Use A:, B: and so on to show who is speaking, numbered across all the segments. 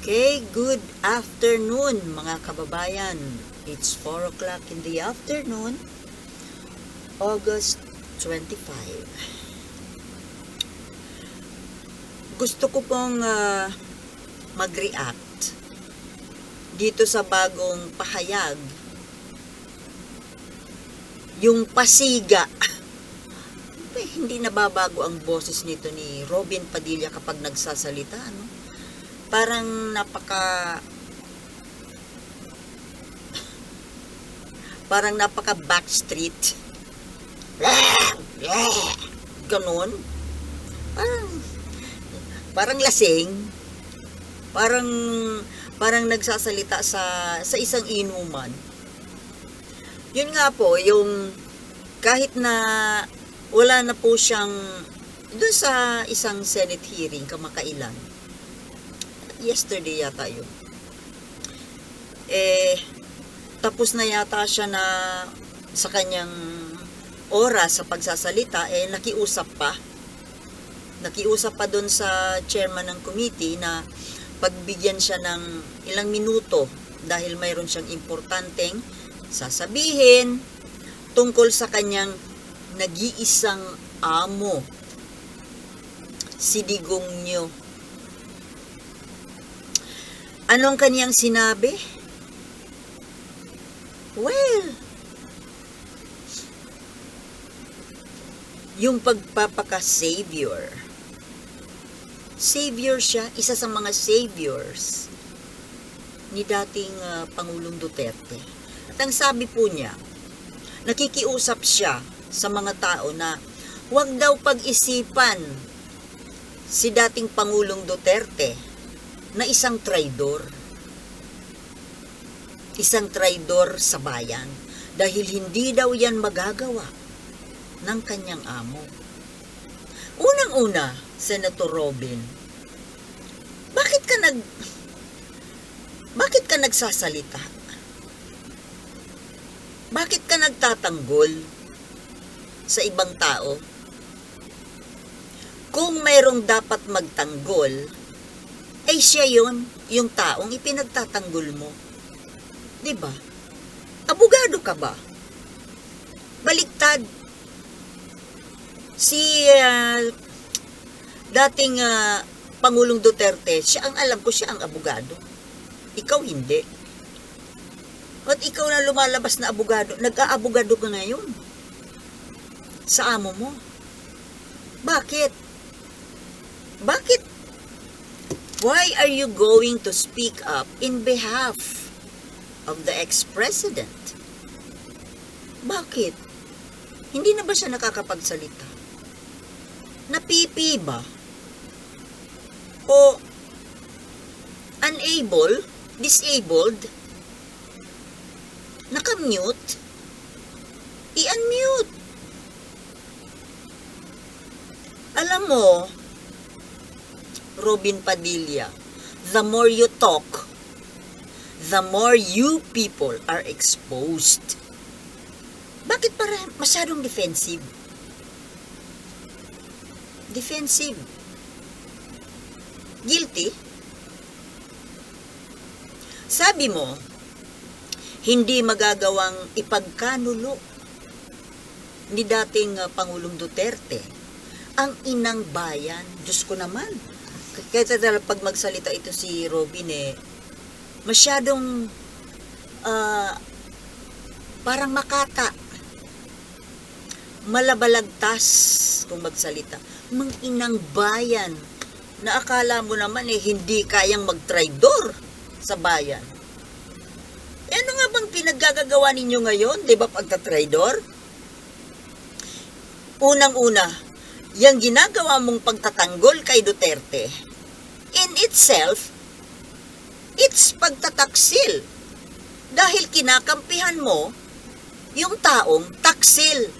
A: Okay, good afternoon mga kababayan. It's 4 o'clock in the afternoon, August 25. Gusto ko pong ah, mag-react dito sa bagong pahayag. Yung pasiga. Eh, hindi nababago ang boses nito ni Robin Padilla kapag nagsasalita, ano? Parang napaka parang napaka backstreet. Ganon. Parang parang lasing. Parang parang nagsasalita sa sa isang inuman. Yun nga po yung kahit na wala na po siyang doon sa isang Senate hearing kamakailan yesterday yata yun. Eh, tapos na yata siya na sa kanyang oras sa pagsasalita, eh nakiusap pa. Nakiusap pa doon sa chairman ng committee na pagbigyan siya ng ilang minuto dahil mayroon siyang importanteng sasabihin tungkol sa kanyang nag-iisang amo, si Digong Nyo. Anong kaniyang sinabi? Well, yung pagpapaka-savior. Savior siya, isa sa mga saviors ni dating ah, Pangulong Duterte. At ang sabi po niya, nakikiusap siya sa mga tao na huwag daw pag-isipan si dating Pangulong Duterte na isang traidor. Isang traidor sa bayan dahil hindi daw yan magagawa ng kanyang amo. Unang-una, Senator Robin, bakit ka nag bakit ka nagsasalita? Bakit ka nagtatanggol sa ibang tao? Kung mayroong dapat magtanggol, ay siya yon yung taong ipinagtatanggol mo. ba? Abogado ka ba? Baliktad. Si ah, dating ah, Pangulong Duterte, siya ang alam ko siya ang abogado. Ikaw hindi. At ikaw na lumalabas na abogado, nag-aabogado ka ngayon. Sa amo mo. Bakit? Bakit Why are you going to speak up in behalf of the ex-president? Bakit? Hindi na ba siya nakakapagsalita? Napipi ba? O unable, disabled, nakamute, i-unmute. Alam mo, Robin Padilla, the more you talk, the more you people are exposed. Bakit para masyadong defensive? Defensive. Guilty? Sabi mo, hindi magagawang ipagkanulo ni dating uh, Pangulong Duterte ang inang bayan. Diyos ko naman, kaya talaga pag magsalita ito si Robin eh, masyadong ah, parang makata. Malabalagtas kung magsalita. Mang inang bayan na akala mo naman eh hindi kayang magtraidor sa bayan. Eh ano nga bang pinaggagawa ninyo ngayon? Di ba pagtatraidor? Unang-una, yung ginagawa mong pagtatanggol kay Duterte, in itself, it's pagtataksil. Dahil kinakampihan mo yung taong taksil.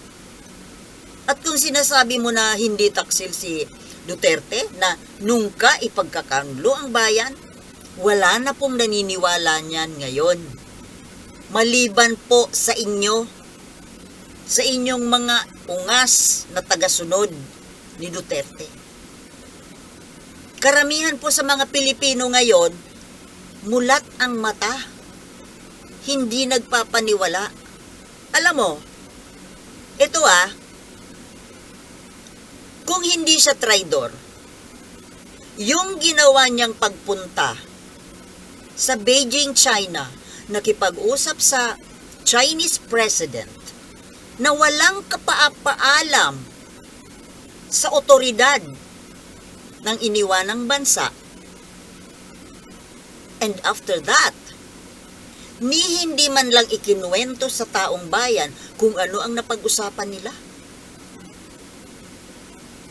A: At kung sinasabi mo na hindi taksil si Duterte, na nungka ipagkakanlo ang bayan, wala na pong naniniwala niyan ngayon. Maliban po sa inyo, sa inyong mga ungas na tagasunod ni Duterte. Karamihan po sa mga Pilipino ngayon, mulat ang mata. Hindi nagpapaniwala. Alam mo, ito ah, kung hindi siya traidor, yung ginawa niyang pagpunta sa Beijing, China, nakipag-usap sa Chinese president na walang kapaalam sa otoridad ng iniwanang bansa. And after that, ni hindi man lang ikinuwento sa taong bayan kung ano ang napag-usapan nila.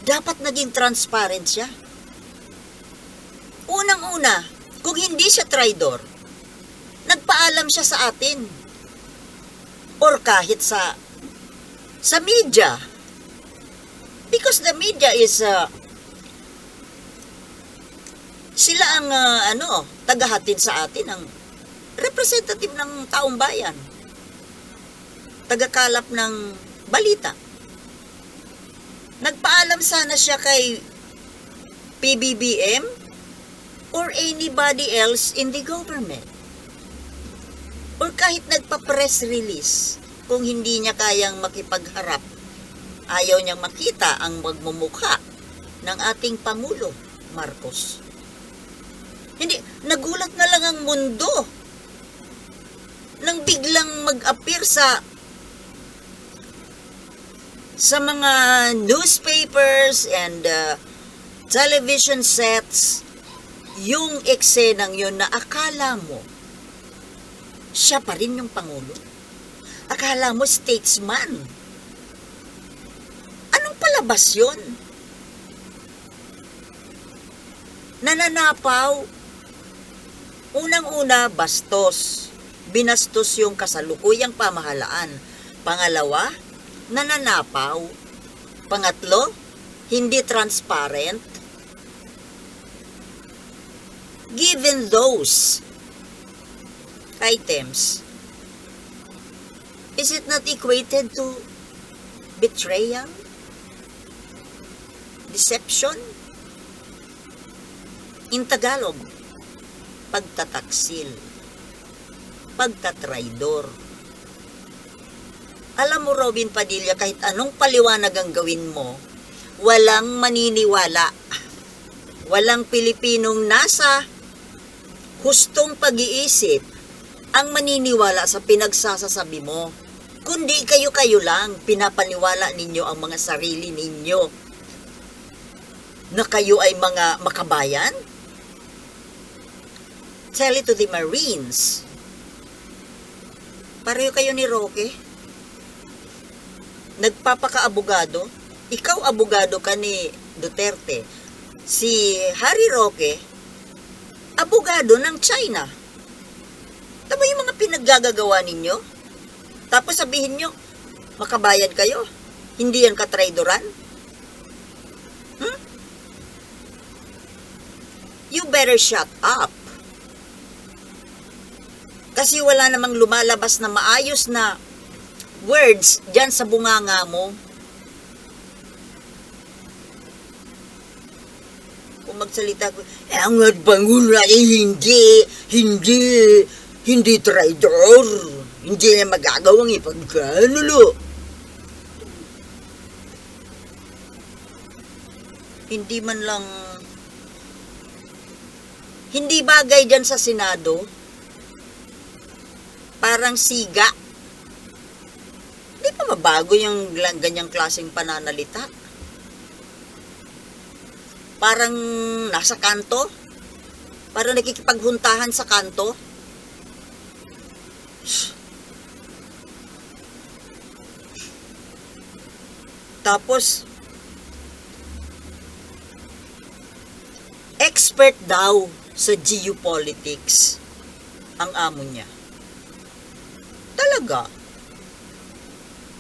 A: Dapat naging transparent siya. Unang-una, kung hindi siya traidor, nagpaalam siya sa atin. Or kahit sa sa media. Because the media is uh, sila ang uh, ano, tagahatid sa atin ang representative ng taong bayan. Tagakalap ng balita. Nagpaalam sana siya kay PBBM or anybody else in the government. Or kahit nagpa-press release kung hindi niya kayang makipagharap. Ayaw niyang makita ang magmumukha ng ating Pangulo, Marcos. Nagulat na lang ang mundo nang biglang mag-appear sa sa mga newspapers and uh, television sets yung eksenang yun na akala mo siya pa rin yung Pangulo. Akala mo statesman. Anong palabas yun? Nananapaw. Unang-una, bastos. Binastos yung kasalukuyang pamahalaan. Pangalawa, nananapaw. Pangatlo, hindi transparent. Given those items, is it not equated to betrayal? Deception? In Tagalog, pagtataksil, pagtatraidor. Alam mo, Robin Padilla, kahit anong paliwanag ang gawin mo, walang maniniwala. Walang Pilipinong nasa hustong pag-iisip ang maniniwala sa pinagsasasabi mo. Kundi kayo-kayo lang, pinapaniwala ninyo ang mga sarili ninyo na kayo ay mga makabayan? Tell it to the Marines. Pareho kayo ni Roque. Nagpapaka-abogado. Ikaw abogado ka ni Duterte. Si Harry Roque, abogado ng China. Tama yung mga pinaggagawa ninyo? Tapos sabihin nyo, makabayad kayo. Hindi yan katraidoran? Hmm? You better shut up. Kasi wala namang lumalabas na maayos na words dyan sa bunganga mo. Kung magsalita ko, eh, ang Pangulo ay hindi, hindi, hindi traidor. Hindi niya magagawang ipagkanulo. Hindi man lang, hindi bagay dyan sa Senado. Parang siga. Hindi pa mabago yung ganyang klaseng pananalita. Parang nasa kanto. Parang nakikipaghuntahan sa kanto. Tapos, expert daw sa geopolitics ang amo niya. Talaga.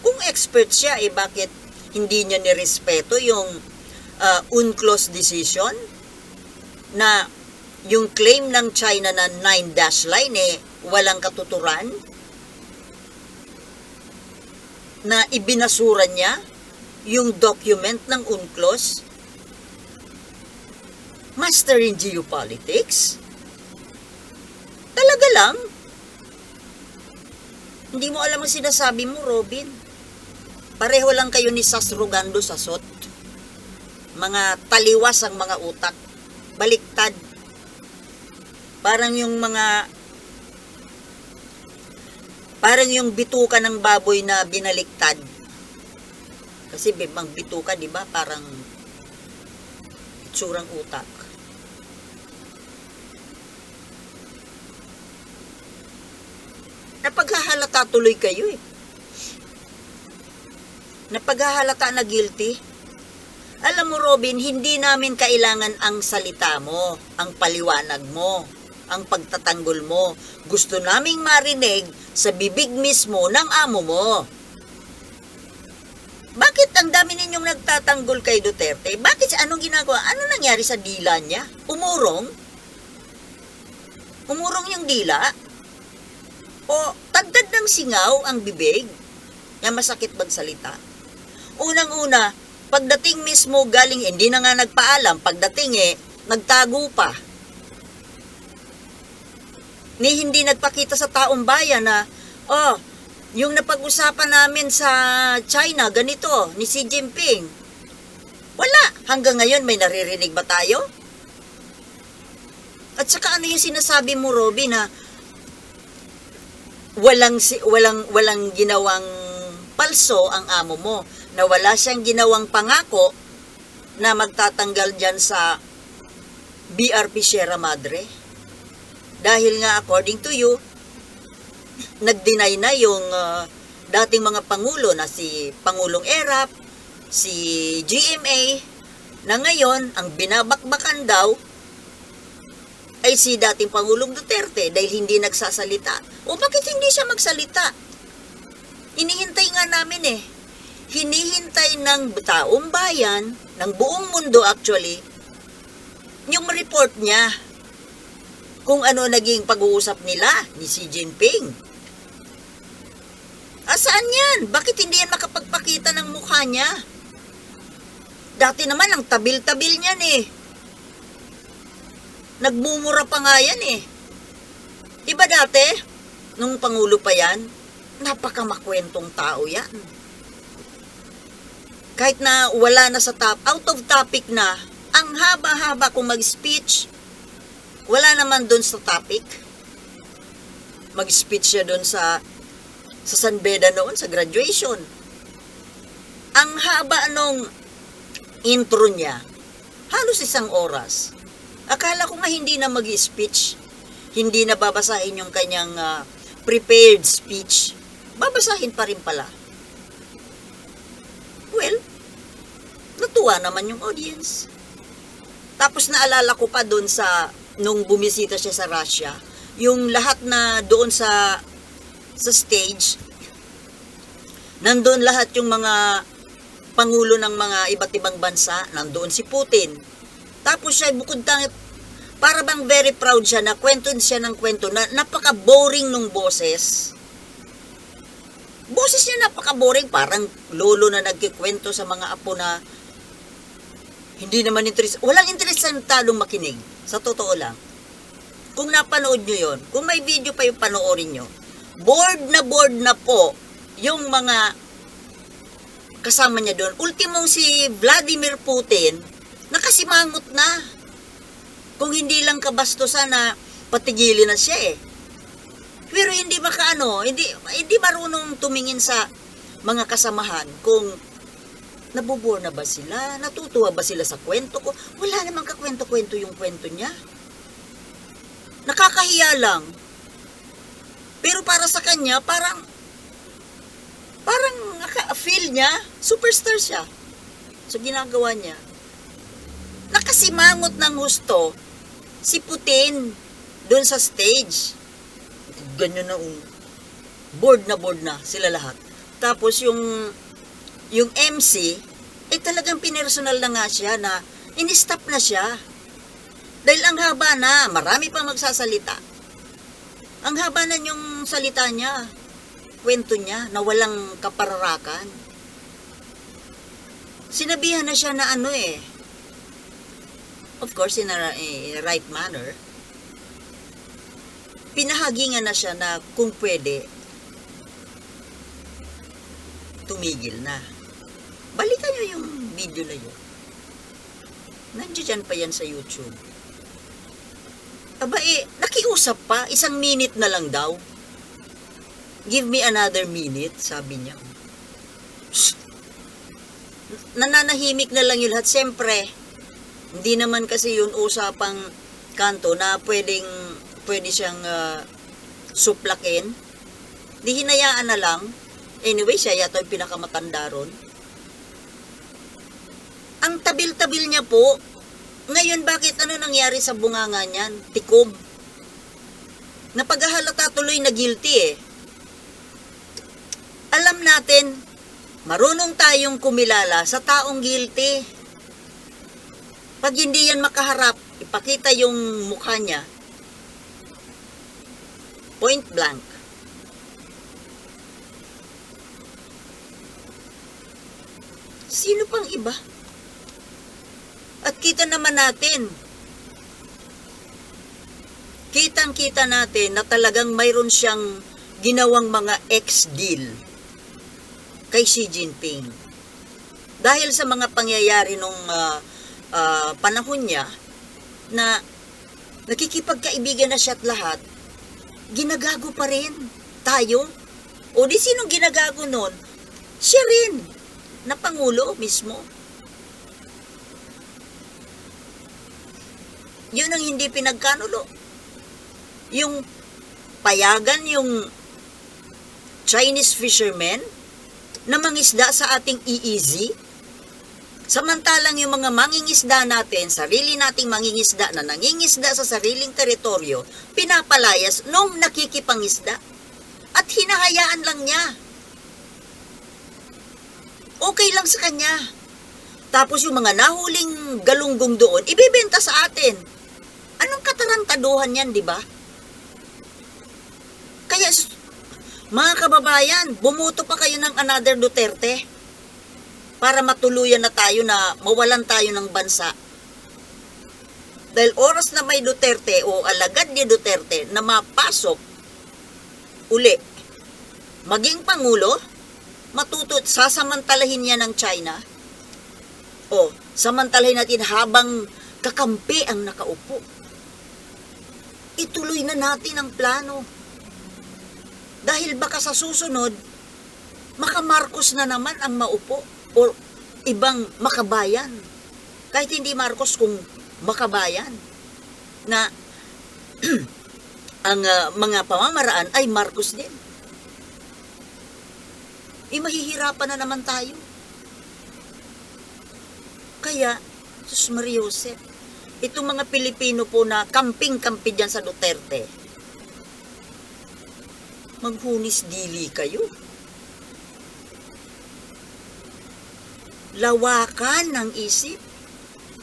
A: Kung expert siya, eh bakit hindi niya nirespeto yung uh, UNCLOS decision na yung claim ng China na 9 dash line eh walang katuturan na ibinasura niya yung document ng UNCLOS Master in Geopolitics lang. Hindi mo alam ang sinasabi mo, Robin. Pareho lang kayo ni Sas Rogando sa SOT. Mga taliwas ang mga utak. Baliktad. Parang yung mga parang yung bituka ng baboy na binaliktad. Kasi bibang bituka, di ba? Parang itsurang utak. Napaghahalata tuloy kayo eh. Napaghahalata na guilty. Alam mo Robin, hindi namin kailangan ang salita mo, ang paliwanag mo, ang pagtatanggol mo. Gusto naming marinig sa bibig mismo ng amo mo. Bakit ang dami ninyong nagtatanggol kay Duterte? Bakit anong ginagawa? Ano nangyari sa dila niya? Umurong? Umurong yung dila? O tagdad ng singaw ang bibig? Yan masakit magsalita. Unang-una, pagdating mismo galing, hindi na nga nagpaalam, pagdating eh, nagtago pa. Ni hindi nagpakita sa taong bayan na, oh, yung napag-usapan namin sa China, ganito, ni Xi Jinping. Wala. Hanggang ngayon, may naririnig ba tayo? At saka ano yung sinasabi mo, Robin, na walang, walang, walang ginawang palso ang amo mo, na wala siyang ginawang pangako na magtatanggal dyan sa BRP Sierra Madre. Dahil nga according to you, nag-deny na yung uh, dating mga pangulo na si Pangulong Erap, si GMA, na ngayon ang binabakbakan daw ay si dating Pangulong Duterte dahil hindi nagsasalita. O bakit hindi siya magsalita? Inihintay nga namin eh. Hinihintay ng taong bayan, ng buong mundo actually, yung report niya kung ano naging pag-uusap nila ni Xi Jinping. Asaan yan? Bakit hindi yan makapagpakita ng mukha niya? Dati naman ang tabil-tabil niyan eh. Nagmumura pa nga yan eh. Diba dati, nung Pangulo pa yan, napakamakwentong tao yan. Kahit na wala na sa top, out of topic na, ang haba-haba kung mag-speech, wala naman doon sa topic. Mag-speech siya doon sa sa San Beda noon sa graduation. Ang haba nung intro niya, halos isang oras. Akala ko nga hindi na mag-speech. Hindi na babasahin yung kanyang ah, prepared speech. Babasahin pa rin pala. Well, natuwa naman yung audience. Tapos naalala ko pa doon sa, nung bumisita siya sa Russia, yung lahat na doon sa, sa stage, nandoon lahat yung mga pangulo ng mga iba't ibang bansa, nandoon si Putin. Tapos siya bukod tangit, para bang very proud siya na kwento siya ng kwento na napaka-boring nung boses. Boses niya napaka-boring, parang lolo na nagkikwento sa mga apo na hindi naman interes, walang interesantadong makinig. Sa totoo lang. Kung napanood nyo yon, kung may video pa yung panoorin nyo, bored na bored na po yung mga kasama niya doon. Ultimong si Vladimir Putin, nakasimangot na. Kung hindi lang kabastusan na patigilin na siya eh. Pero hindi makaano, hindi, hindi marunong tumingin sa mga kasamahan kung nabubor na ba sila? Natutuwa ba sila sa kwento ko? Wala namang kakwento-kwento yung kwento niya. Nakakahiya lang. Pero para sa kanya, parang parang feel niya, superstar siya. So ginagawa niya. Nakasimangot ng husto si Putin doon sa stage. Ganyan na um, bored na bored na sila lahat. Tapos yung yung MC, eh talagang pinersonal na nga siya na in-stop na siya. Dahil ang haba na, marami pang magsasalita. Ang haba na yung salita niya, kwento niya, na walang kapararakan. Sinabihan na siya na ano eh, of course in a, in a right manner, pinahagingan na siya na kung pwede, tumigil na. Balikan nyo yung video na yun. Nandiyan pa yan sa YouTube. Aba eh, nakiusap pa, isang minute na lang daw. Give me another minute, sabi niya. Nananahimik na lang yun lahat. Siyempre, hindi naman kasi yun usapang kanto na pwedeng pwede siyang ah, suplakin. Di hinayaan na lang. Anyway, siya yata yung pinakamatanda ron. Ang tabil-tabil niya po, ngayon bakit ano nangyari sa bunganga niyan? Tikom. Napaghahalata tuloy na guilty eh. Alam natin, marunong tayong kumilala sa taong guilty. Pag hindi yan makaharap, ipakita yung mukha niya, point blank. Sino pang iba? At kita naman natin, kitang-kita natin na talagang mayroon siyang ginawang mga ex-deal kay Xi Jinping. Dahil sa mga pangyayari nung ah, ah, panahon niya na nakikipagkaibigan na siya at lahat, ginagago pa rin tayo. O di sinong ginagago nun? Siya rin, na Pangulo mismo. Yun ang hindi pinagkanulo. Yung payagan yung Chinese fishermen na mangisda sa ating EEZ, samantalang yung mga mangingisda natin, sarili nating mangingisda na nangingisda sa sariling teritoryo, pinapalayas nung nakikipangisda. At hinahayaan lang niya. Okay lang sa kanya. Tapos yung mga nahuling galunggong doon, ibibenta sa atin. Anong katarantaduhan yan, di ba? Kaya, mga kababayan, bumuto pa kayo ng another Duterte para matuluyan na tayo na mawalan tayo ng bansa. Dahil oras na may Duterte o alagad ni Duterte na mapasok uli, maging Pangulo, matutut, sasamantalahin niya ng China, o samantalahin natin habang kakampi ang nakaupo. Ituloy na natin ang plano. Dahil baka sa susunod, maka Marcos na naman ang maupo o ibang makabayan. Kahit hindi Marcos kung makabayan na ang ah, mga pamamaraan ay Marcos din. Eh, mahihirapan na naman tayo. Kaya, Sus Maria Jose, itong mga Pilipino po na kamping-kampi dyan sa Duterte, maghunis dili kayo. Lawakan ng isip.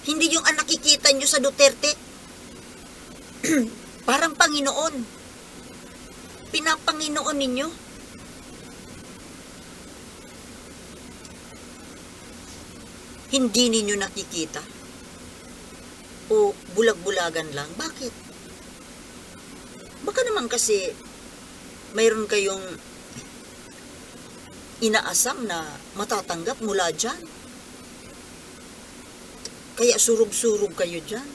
A: Hindi yung ang nakikita nyo sa Duterte. Parang Panginoon. Pinapanginoon ninyo. Hindi ninyo nakikita. O bulag-bulagan lang. Bakit? Baka naman kasi mayroon kayong inaasam na matatanggap mula dyan. Kaya surug-surug kayo dyan.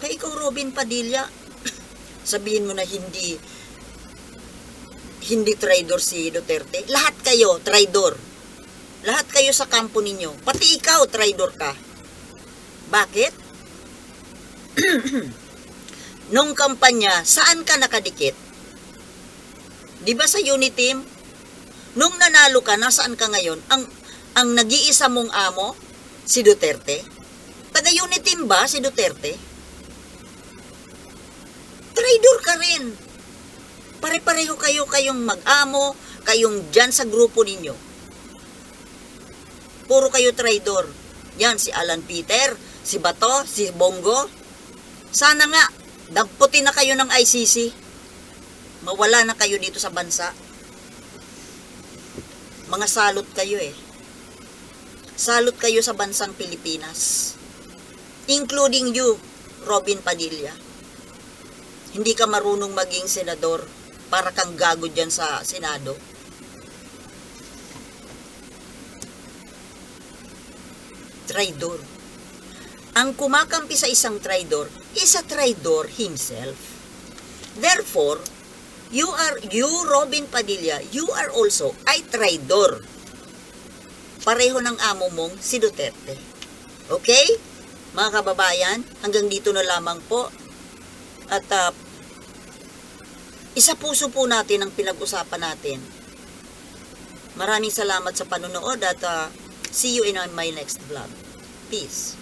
A: Kaya ikaw, Robin Padilla, sabihin mo na hindi hindi traidor si Duterte. Lahat kayo, traidor. Lahat kayo sa kampo ninyo. Pati ikaw, traidor ka. Bakit? Nung kampanya, saan ka nakadikit? Di ba sa Uniteam? Nung nanalo ka, nasaan ka ngayon? Ang, ang nag-iisa mong amo, si Duterte? Taga Uniteam ba si Duterte? Traidor ka rin. Pare-pareho kayo kayong mag-amo, kayong dyan sa grupo ninyo. Puro kayo traidor. Yan, si Alan Peter, si Bato, si Bongo. Sana nga, dagputin na kayo ng ICC. Mawala na kayo dito sa bansa. Mga salot kayo eh. Salot kayo sa bansang Pilipinas. Including you, Robin Padilla. Hindi ka marunong maging senador para kang gago dyan sa Senado. Traidor. Ang kumakampi sa isang traidor is a traidor himself. Therefore, you are, you Robin Padilla, you are also a traidor. Pareho ng amo mong si Duterte. Okay? Mga kababayan, hanggang dito na lamang po. At ah, isa puso po natin ang pinag-usapan natin. Maraming salamat sa panonood at ah, see you in my next vlog. Peace.